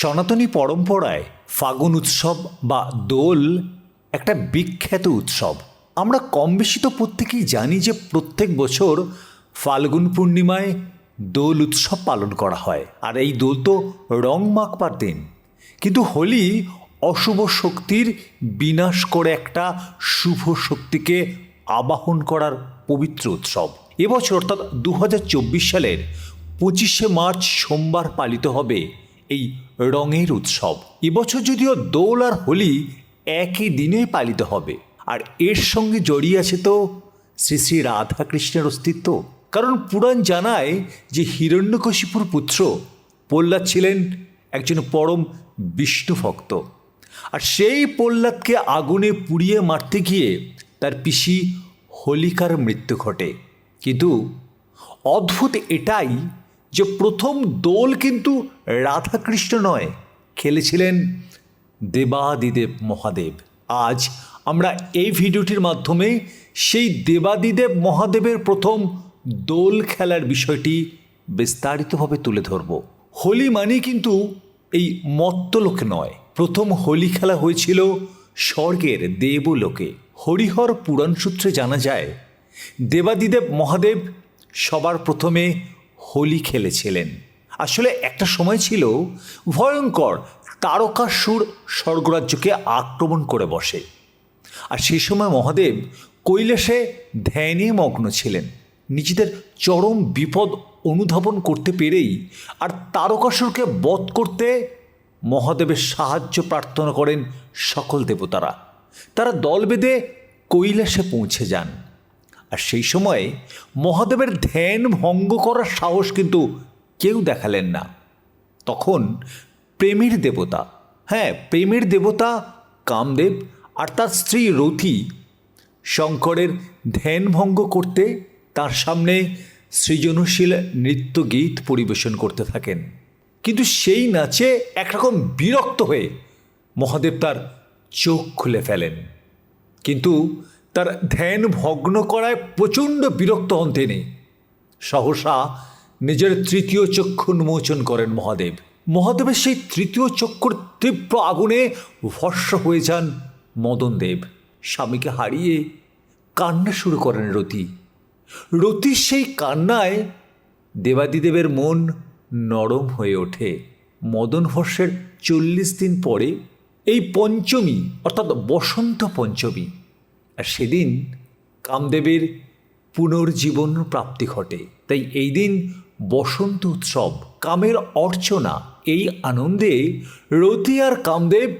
সনাতনী পরম্পরায় ফাগুন উৎসব বা দোল একটা বিখ্যাত উৎসব। আমরা কম বেশি তো প্রত্যেকেই জানি যে প্রত্যেক বছর ফাল্গুন পূর্ণিমায় দোল উৎসব পালন করা হয়। আর এই দোল তো রং মাখবার দিন। কিন্তু হোলি অশুভ শক্তির বিনাশ করে একটা শুভ শক্তিকে আবাহন করার পবিত্র উৎসব। এবছর অর্থাৎ দু হাজার চব্বিশ সালের পঁচিশে মার্চ সোমবার পালিত হবে এই রঙের উৎসব। এবছর যদিও দোল আর হোলি একই দিনে পালিত হবে। আর এর সঙ্গে জড়িয়ে আছে তো শ্রী শ্রী রাধাকৃষ্ণের অস্তিত্ব। কারণ পুরাণ জানায় যে হিরণ্যকশিপুর পুত্র প্রহ্লাদ ছিলেন একজন পরম বিষ্ণু ভক্ত। আর সেই প্রহ্লাদকে আগুনে পুড়িয়ে মারতে গিয়ে তার পিসি হোলিকার মৃত্যু ঘটে। কিন্তু অদ্ভুত এটাই যে প্রথম দোল কিন্তু রাধাকৃষ্ণ নয়, খেলেছিলেন দেবাদিদেব মহাদেব। আজ আমরা এই ভিডিওটির মাধ্যমে সেই দেবাদিদেব মহাদেবের প্রথম দোল খেলার বিষয়টি বিস্তারিতভাবে তুলে ধরব। হোলি মানে কিন্তু এই মত্তলোকে নয়। প্রথম হোলি খেলা হয়েছিল স্বর্গের দেবলোকে। হরিহর পুরাণ সূত্রে জানা যায়, দেবাদিদেব মহাদেব সবার প্রথমে হোলি খেলেছিলেন। আসলে একটা সময় ছিল ভয়ঙ্কর তারকাসুর স্বর্গরাজ্যকে আক্রমণ করে বসে। আর সেই সময় মহাদেব কৈলাসে ধ্যানে মগ্ন ছিলেন। নিজেদের চরম বিপদ অনুধাবন করতে পেরেই আর তারকাসুরকে বধ করতে মহাদেবের সাহায্য প্রার্থনা করেন সকল দেবতারা। তারা দল বেঁধে কৈলাসে পৌঁছে যান। আর সেই সময়ে মহাদেবের ধ্যান ভঙ্গ করার সাহস কিন্তু কেউ দেখালেন না। তখন প্রেমের দেবতা হ্যাঁ প্রেমের দেবতা কামদেব আর তার স্ত্রী রথি শঙ্করের ধ্যান ভঙ্গ করতে তার সামনে সৃজনশীল নৃত্য গীত পরিবেশন করতে থাকেন। কিন্তু সেই নাচে একরকম বিরক্ত হয়ে মহাদেব তার চোখ খুলে ফেলেন। কিন্তু তার ধ্যান ভগ্ন করায় প্রচণ্ড বিরক্ত হন তিনি। সহসা নিজের তৃতীয় চক্ষু উন্মোচন করেন মহাদেব। মহাদেবের সেই তৃতীয় চক্ষুর তীব্র আগুনে ভস্য হয়ে যান মদনদেব। স্বামীকে হারিয়ে কান্না শুরু করেন রতি। রতির সেই কান্নায় দেবাদিদেবের মন নরম হয়ে ওঠে। মদন ভস্যের চল্লিশ দিন পরে এই পঞ্চমী, অর্থাৎ বসন্ত পঞ্চমী আর সেদিন কামদেবের পুনর্জীবন প্রাপ্তি ঘটে। তাই এই দিন বসন্ত উৎসব, কামের অর্চনা, এই আনন্দে রতি আর কামদেব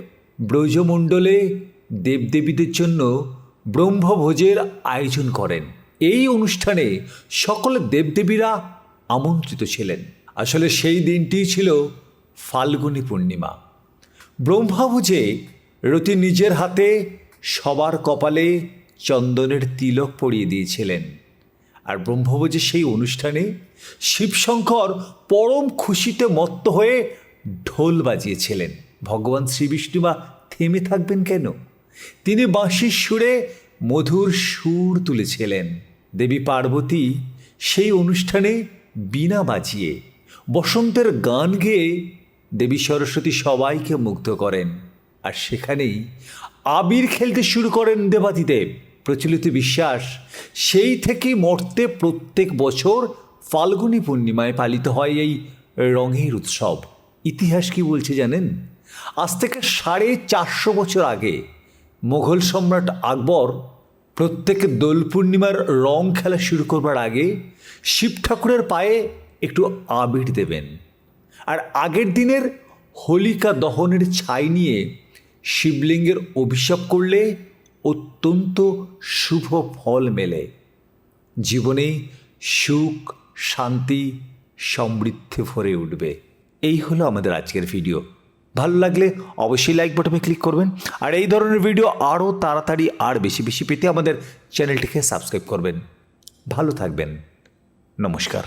ব্রজমণ্ডলে দেবদেবীদের জন্য ব্রহ্মভোজের আয়োজন করেন। এই অনুষ্ঠানে সকল দেবদেবীরা আমন্ত্রিত ছিলেন। আসলে সেই দিনটি ছিল ফাল্গুনী পূর্ণিমা। ব্রহ্মভোজে রতি নিজের হাতে সবার কপালে চন্দনের তিলক পরিয়ে দিয়েছিলেন। আর ব্রহ্মভোজের সেই অনুষ্ঠানে শিবশঙ্কর পরম খুশিতে মত্ত হয়ে ঢোল বাজিয়েছিলেন। ভগবান শ্রীবিষ্ণু বা থেমে থাকবেন কেন? তিনি বাঁশির সুরে মধুর সুর তুলেছিলেন। দেবী পার্বতী সেই অনুষ্ঠানে বীণা বাজিয়ে বসন্তের গান গেয়ে দেবী সরস্বতী সবাইকে মুগ্ধ করেন। আর সেখানেই আবির খেলতে শুরু করেন দেবাদিদেব প্রচলিত বিশ্বাস, সেই থেকেই মর্তে প্রত্যেক বছর ফাল্গুনী পূর্ণিমায় পালিত হয় এই রঙের উৎসব। ইতিহাস কি বলছে জানেন? আজ থেকে সাড়ে চারশো বছর আগে মোঘল সম্রাট আকবর প্রত্যেক দোল পূর্ণিমার রং খেলা শুরু করবার আগে শিব ঠাকুরের পায়ে একটু আবির দেবেন। আর আগের দিনের হোলিকা দহনের ছাই নিয়ে শিবলিঙ্গের অভিশাপ করলে অত্যন্ত শুভ ফল মেলে। জীবনে সুখ, শান্তি, সমৃদ্ধি ভরে উঠবে। এই হলো আমাদের আজকের ভিডিও ভালো লাগলে অবশ্যই লাইক বাটনে ক্লিক করবেন। আর এই ধরনের ভিডিও আরও তাড়াতাড়ি আর বেশি বেশি পেতে আমাদের চ্যানেলটিকে সাবস্ক্রাইব করবেন। ভালো থাকবেন। নমস্কার।